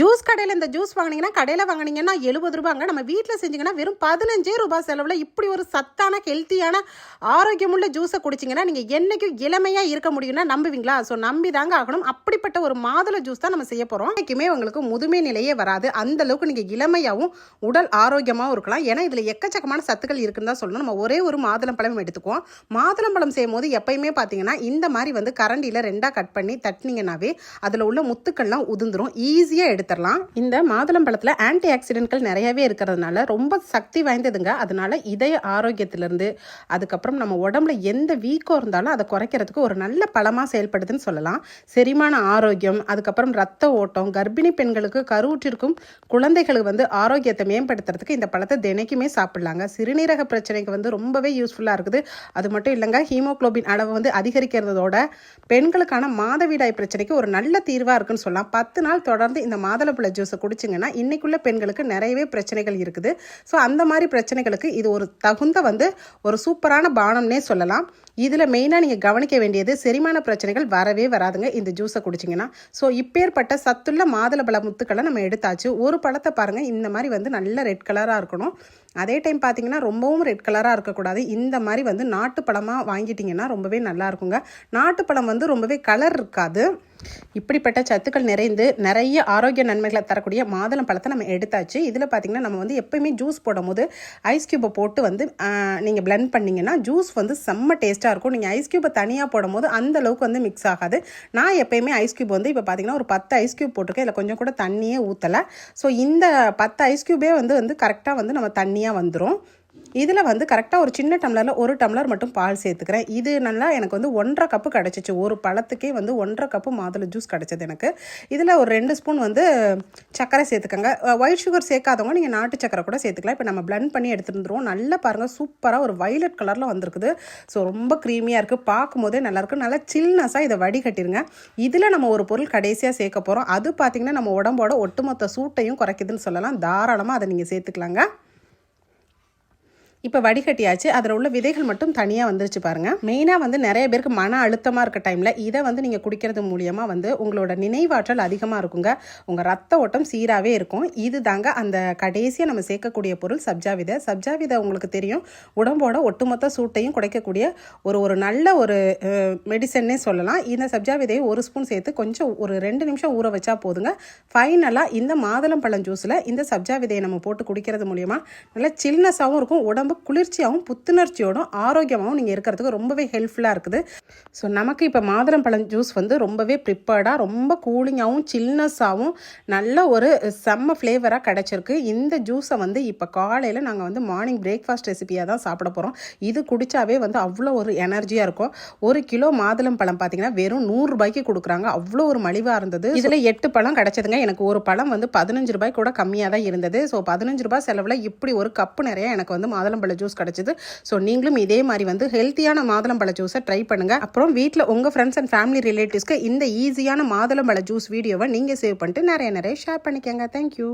Juice கடையில் இந்த juice வாங்கினீங்கன்னா கடையில் வாங்கினீங்கன்னா எழுபது ரூபாங்க. நம்ம வீட்டில் செஞ்சீங்கன்னா வெறும் பதினஞ்சே ரூபாய் செலவில் இப்படி ஒரு சத்தான ஹெல்த்தியான ஆரோக்கியமுள்ள ஜூஸை குடிச்சிங்கன்னா நீங்கள் என்றைக்கும் இளமையாக இருக்க முடியும்னா நம்புவீங்களா? ஸோ நம்பி தாங்க ஆகணும். அப்படிப்பட்ட ஒரு மாதுளை ஜூஸ் தான் நம்ம செய்ய போகிறோம் என்றைக்குமே உங்களுக்கு முதுமை நிலையே வராது. அந்த அளவுக்கு நீங்கள் இளமையாகவும் உடல் ஆரோக்கியமாகவும் இருக்கலாம். ஏன்னா இதில் எக்கச்சக்கமான சத்துக்கள் இருக்குன்னு தான் சொல்லணும். நம்ம ஒரே ஒரு மாதுளம்பழம் எடுத்துக்குவோம். மாதுளம்பழம் செய்யும் போது எப்பயுமே பார்த்தீங்கன்னா இந்த மாதிரி வந்து கரண்டியில் ரெண்டாக கட் பண்ணி தட்டினீங்கன்னாவே அதில் உள்ள முத்துக்கள்லாம் உதிர்ந்துடும் ஈஸியாக எடுத்து எடுத்துடலாம். இந்த மாதுளம்பழத்தில் ஆன்டி ஆக்சிடென்ட்கள் நிறையவே இருக்கிறதுனால ரொம்ப சக்தி வாய்ந்ததுங்க. அதனால இதய ஆரோக்கியத்திலிருந்து அதுக்கப்புறம் நம்ம உடம்புல எந்த வீக்கம் இருந்தாலும் அதை குறைக்கிறதுக்கு ஒரு நல்ல பழமாக செயல்படுதுன்னு சொல்லலாம். செரிமான ஆரோக்கியம் அதுக்கப்புறம் ரத்த ஓட்டம் கர்ப்பிணி பெண்களுக்கு கருவுற்றிருக்கும் குழந்தைகளுக்கு வந்து ஆரோக்கியத்தை மேம்படுத்துறதுக்கு இந்த பழத்தை தினைக்குமே சாப்பிடலாங்க. சிறுநீரக பிரச்சனைக்கு வந்து ரொம்பவே யூஸ்ஃபுல்லாக இருக்குது. அது மட்டும் இல்லைங்க ஹீமோக்ளோபின் அளவு வந்து அதிகரிக்கிறதோட பெண்களுக்கான மாதவிடாய் பிரச்சனைக்கு ஒரு நல்ல தீர்வாக இருக்குன்னு சொல்லலாம். பத்து நாள் தொடர்ந்து இந்த மாதுளம்பழ ஜூஸை குடிச்சிங்கன்னா இன்றைக்குள்ள பெண்களுக்கு நிறையவே பிரச்சனைகள் இருக்குது. ஸோ அந்த மாதிரி பிரச்சனைகளுக்கு இது ஒரு தகுந்த வந்து ஒரு சூப்பரான பானம்னே சொல்லலாம். இதில் மெயினாக நீங்கள் கவனிக்க வேண்டியது செரிமான பிரச்சனைகள் வரவே வராதுங்க இந்த ஜூஸை குடிச்சிங்கன்னா. ஸோ இப்பேற்பட்ட சத்துள்ள மாதுளம்பழ முத்துக்களை நம்ம எடுத்தாச்சு. ஒரு பழத்தை பாருங்கள் இந்த மாதிரி வந்து நல்ல ரெட் கலராக இருக்கணும். அதே டைம் பார்த்தீங்கன்னா ரொம்பவும் ரெட் கலராக இருக்கக்கூடாது. இந்த மாதிரி வந்து நாட்டுப்பழமாக வாங்கிட்டிங்கன்னா ரொம்பவே நல்லா இருக்குங்க. வந்து ரொம்பவே கலர் இருக்காது. இப்படிப்பட்ட சத்துக்கள் நிறைந்து நிறைய ஆரோக்கிய நன்மைகளை தரக்கூடிய மாதுளம் பழத்தை நம்ம எடுத்தாச்சு. இதில் பார்த்தீங்கன்னா நம்ம வந்து எப்பயுமே ஜூஸ் போடும்போது ஐஸ் க்யூப்பை போட்டு வந்து நீங்கள் பிளெண்ட் பண்ணிங்கன்னா ஜூஸ் வந்து செம்ம டேஸ்ட்டாக இருக்கும். நீங்கள் ஐஸ் க்யூப்பை தனியாக போடும்போது அந்த அளவுக்கு வந்து மிக்ஸ் ஆகாது. நான் எப்பயுமே ஐஸ் க்யூப் வந்து இப்போ பார்த்தீங்கன்னா ஒரு பத்து ஐஸ் க்யூப் போட்டிருக்கேன். இதில் கொஞ்சம் கூட தண்ணியே ஊற்றலை ஸோ இந்த பத்து ஐஸ் க்யூபே வந்து வந்து கரெக்டாக வந்து நம்ம தண்ணியாக வந்துடும் இதில் வந்து கரெக்டாக ஒரு சின்ன டம்ளரில் ஒரு டம்ளர் மட்டும் பால் சேர்த்துக்கிறேன். இது நல்லா எனக்கு வந்து ஒன்றரை கப்பு கிடச்சிச்சு. ஒரு பழத்துக்கே வந்து ஒன்றரை கப்பு மாதுளை ஜூஸ் கிடச்சது எனக்கு. இதில் ஒரு ரெண்டு ஸ்பூன் வந்து சர்க்கரை சேர்த்துக்கோங்க. ஒயிட் சுகர் சேர்க்காதவங்க நீங்கள் நாட்டு சக்கரை கூட சேர்த்துக்கலாம். இப்போ நம்ம பிளண்ட் பண்ணி எடுத்துருந்துருவோம் நல்லா பாருங்கள் சூப்பராக ஒரு வைலட் கலரில் வந்திருக்குது. ஸோ ரொம்ப க்ரீமியாக இருக்குது பார்க்கும்போதே நல்லாயிருக்கு நல்லா சில்னஸாக இதை வடிகட்டிருங்க. இதில் நம்ம ஒரு பொருள் கடைசியாக சேர்க்க போகிறோம் அது பார்த்திங்கன்னா நம்ம உடம்போட ஒட்டுமொத்த சூட்டையும் குறைக்குதுன்னு சொல்லலாம். தாராளமாக அதை நீங்கள் சேர்த்துக்கலாங்க. இப்போ வடிகட்டியாச்சு. அதில் உள்ள விதைகள் மட்டும் தனியாக வந்துருச்சு பாருங்கள் மெயினாக வந்து நிறைய பேருக்கு மன அழுத்தமாக இருக்க டைமில் இதை வந்து நீங்கள் குடிக்கிறது மூலியமாக வந்து உங்களோட நினைவாற்றல் அதிகமாக இருக்குங்க. உங்கள் ரத்த ஓட்டம் சீராகவே இருக்கும். இது தாங்க அந்த கடைசியாக நம்ம சேர்க்கக்கூடிய பொருள் சப்ஜா விதை சப்ஜா விதை உங்களுக்கு தெரியும். உடம்போட ஒட்டுமொத்த சூட்டையும் குறைக்கக்கூடிய ஒரு ஒரு நல்ல ஒரு மெடிசன்னே சொல்லலாம். இந்த சப்ஜா விதையை ஒரு ஸ்பூன் சேர்த்து கொஞ்சம் ஒரு ரெண்டு நிமிஷம் ஊற வச்சா போதுங்க. ஃபைனலாக இந்த மாதுளம் பழம் ஜூஸில் இந்த சப்ஜா விதையை நம்ம போட்டு குடிக்கிறது மூலியமாக நல்லா சில்னஸாகவும் இருக்கும். உடம்பு ரொம்ப குளிர்ச்சியாகவும் புத்துணர்ச்சியோடும் ஆரோக்கியமாகவும் நீங்கள் இருக்கிறதுக்கு ரொம்பவே ஹெல்ப்ஃபுல்லாக இருக்குது. ஸோ நமக்கு இப்போ மாதுளம்பழம் ஜூஸ் வந்து ரொம்பவே ப்ரிப்பேர்டாக ரொம்ப கூலிங்காகவும் சில்னஸாகவும் நல்ல ஒரு செம்ம ஃப்ளேவராக கிடச்சிருக்கு. இந்த ஜூஸை வந்து இப்போ காலையில் நாங்கள் வந்து மார்னிங் பிரேக்ஃபாஸ்ட் ரெசிபியாக தான் சாப்பிட போகிறோம் இது குடித்தாவே வந்து அவ்வளோ ஒரு எனர்ஜியாக இருக்கும். ஒரு கிலோ மாதுளம் பழம் பார்த்தீங்கன்னா வெறும் நூறுரூபாய்க்கு கொடுக்குறாங்க. அவ்வளோ ஒரு மலிவாக இருந்தது. இதில் எட்டு பழம் கிடச்சதுங்க. எனக்கு ஒரு பழம் வந்து பதினஞ்சு ரூபாய் கூட கம்மியாக தான் இருந்தது. ஸோ பதினஞ்சு ரூபாய் செலவில் இப்படி ஒரு கப்பு நிறைய எனக்கு வந்து மாதுளம் மாதுளம்பழ ஜூஸ் கிடச்சிது. ஸோ நீங்களும் இதே மாதிரி வந்து ஹெல்த்தியான மாதுளம்பழ ஜூஸை ட்ரை பண்ணுங்கள் அப்புறம் வீட்டில் உங்கள் ஃப்ரெண்ட்ஸ் அண்ட் ஃபேமிலி ரிலேட்டிவ்ஸ்க்கு இந்த ஈஸியான மாதுளம்பழ ஜூஸ் வீடியோவை நீங்கள் சேவ் பண்ணிட்டு நிறைய நிறைய ஷேர் பண்ணிக்கோங்க. தேங்க்யூ